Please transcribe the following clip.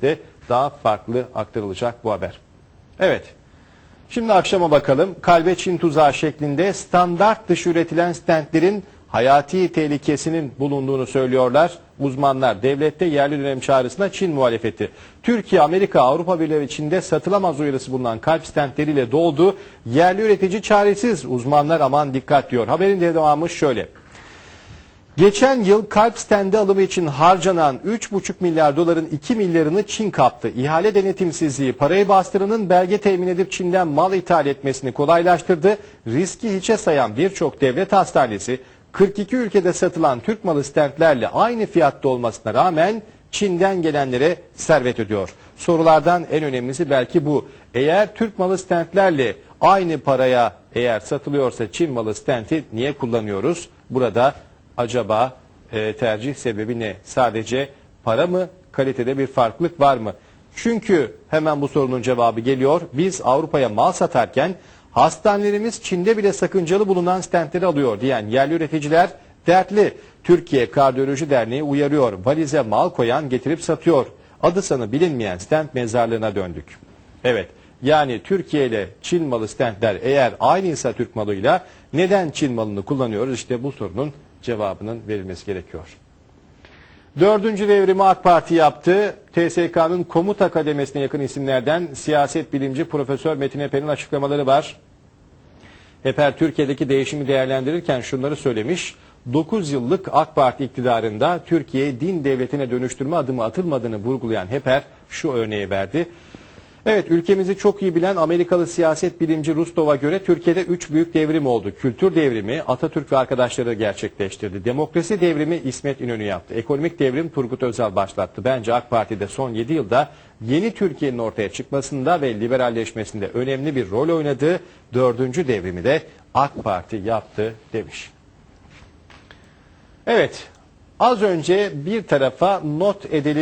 de daha farklı aktarılacak bu haber. Evet. Şimdi akşama bakalım. Kalbe Çin tuzağı şeklinde standart dışı üretilen stentlerin hayati tehlikesinin bulunduğunu söylüyorlar. Uzmanlar devlette yerli dönem çağrısına Çin muhalefeti. Türkiye, Amerika, Avrupa Birliği ve Çin'de satılamaz uyarısı bulunan kalp stentleriyle doldu. Yerli üretici çaresiz. Uzmanlar aman dikkat diyor. Haberin devamı şöyle. Geçen yıl kalp stendi alımı için harcanan 3,5 milyar doların 2 milyarını Çin kaptı. İhale denetimsizliği parayı bastıranın belge temin edip Çin'den mal ithal etmesini kolaylaştırdı. Riski hiçe sayan birçok devlet hastanesi 42 ülkede satılan Türk malı stentlerle aynı fiyatta olmasına rağmen Çin'den gelenlere servet ödüyor. Sorulardan en önemlisi belki bu. Eğer Türk malı stentlerle aynı paraya eğer satılıyorsa Çin malı stenti niye kullanıyoruz? Burada acaba e, tercih sebebi ne? Sadece para mı? Kalitede bir farklılık var mı? Çünkü hemen bu sorunun cevabı geliyor. Biz Avrupa'ya mal satarken hastanelerimiz Çin'de bile sakıncalı bulunan stentleri alıyor diyen yerli üreticiler dertli. Türkiye Kardiyoloji Derneği uyarıyor. Valize mal koyan getirip satıyor. Adı sanı bilinmeyen stent mezarlığına döndük. Evet. Yani Türkiye ile Çin malı stentler eğer aynıysa Türk malıyla neden Çin malını kullanıyoruz? İşte bu sorunun cevabının verilmesi gerekiyor. Dördüncü devrimi AK Parti yaptı. TSK'nın komuta kademesine yakın isimlerden siyaset bilimci Profesör Metin Eper'in açıklamaları var. Eper Türkiye'deki değişimi değerlendirirken şunları söylemiş. 9 yıllık AK Parti iktidarında Türkiye'yi din devletine dönüştürme adımı atılmadığını vurgulayan Heper şu örneği verdi. Evet ülkemizi çok iyi bilen Amerikalı siyaset bilimci Rustov'a göre Türkiye'de üç büyük devrim oldu. Kültür devrimi Atatürk ve arkadaşları gerçekleştirdi. Demokrasi devrimi İsmet İnönü yaptı. Ekonomik devrim Turgut Özal başlattı. Bence AK Parti'de son 7 yılda yeni Türkiye'nin ortaya çıkmasında ve liberalleşmesinde önemli bir rol oynadığı dördüncü devrimi de AK Parti yaptı demiş. Evet az önce bir tarafa not edelim.